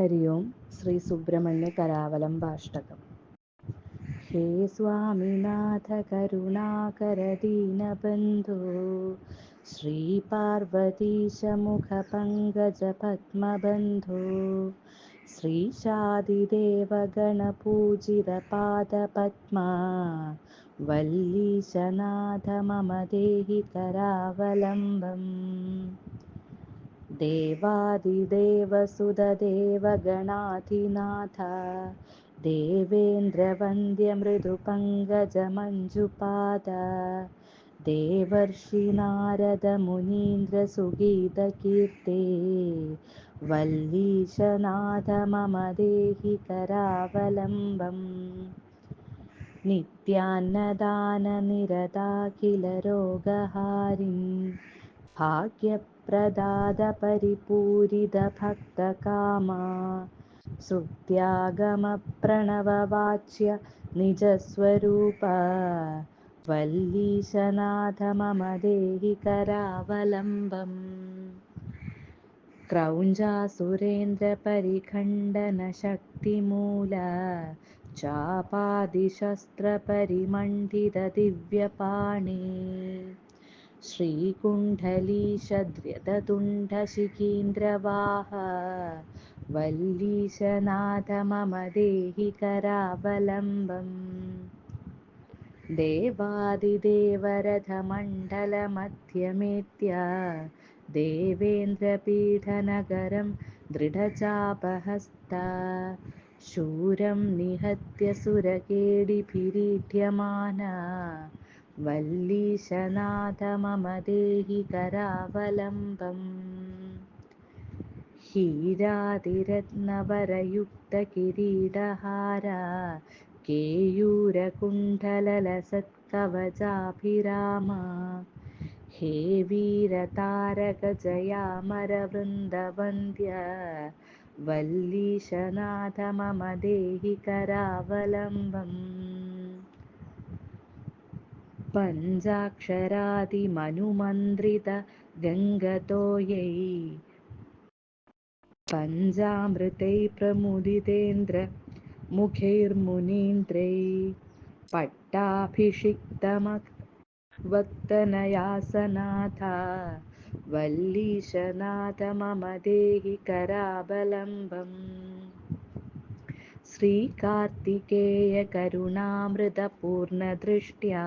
ഹരി ഓം ശ്രീ സുബ്രഹ്മണ്യ കരാവലം ഭാഷ്ടകം ഹേ സ്വാമിനാഥ കരുണാകര ദീനബന്ധോ ശ്രീപാർവതീശമുഖപങ്കജ പത്മബന്ധോ ശ്രീശാദിദേവഗണപൂജിത പാദപത്മാ വല്ലീശനാഥ മമ ദേഹി കരാവലംബം. देवादिदेवसुददेवगणाधिनाथ देवेन्द्रवन्द्यमृदुपङ्कजमञ्जुपाद देवर्षिनारदमुनीन्द्रसुगीतकीर्ते वल्लीशनाथ मम देहि करावलम्बम् नित्यान्नदाननिरताखिलरोगहारिं भाग्यप्रदादपरिपूरितभक्तकामा। श्रुत्यागमप्रणववाच्य निजस्वरूप। वल्लीशनाथ मम देहि करावलम्बम्। क्रौञ्जासुरेन्द्रपरिखण्डनशक्तिमूल। चापादिशस्त्रपरिमण्डितदिव्यपाणि श्रीकुण्डलीशद्र्यततुण्डशिखीन्द्रवाह वल्लीशनाथ मम देहि करावलम्बम् देवादिदेवरथमण्डलमध्यमेत्य देवेन्द्रपीठनगरं दृढचापहस्ता शूरं निहत्य വല്ലീശനാഥ മമ ദേഹി കരാവലംബം ഹീരാതിരത്നവരയുക്തകിരീടഹാര കേയൂരകുണ്ഠലലസത്കവചാഭിരാമ. ഹേ വീരതാരക ജയാമരവൃന്ദവന്ദ്യ വല്ലീശനാഥ മമ ദേഹി കരാവലംബം पञ्चाक्षरादिमनुमन्त्रितगङ्गतोयै। पञ्चामृतैः प्रमुदितेन्द्रमुखैर्मुनीन्द्रैः पट्टाभिषिक्तमवक्तनयासनाथ वल्लीशनाथ मम देहि करावलम्बम् श्रीकार्तिकेयकरुणामृतपूर्णदृष्ट्या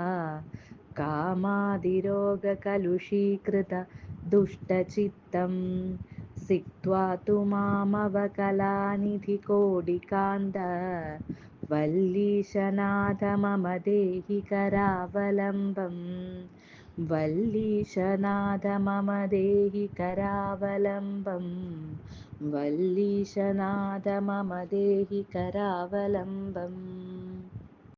कामादिरोगकलुषीकृतदुष्टचित्तं सिक्त्वा तु मामवकलानिधिकोटिकान्त वल्लीशनाथ मम देहि करावलम्बम् वल्लीशनाथ मम देहि करावलम्बम्। वल्लीशनाथ मम देहि करावलम्बम्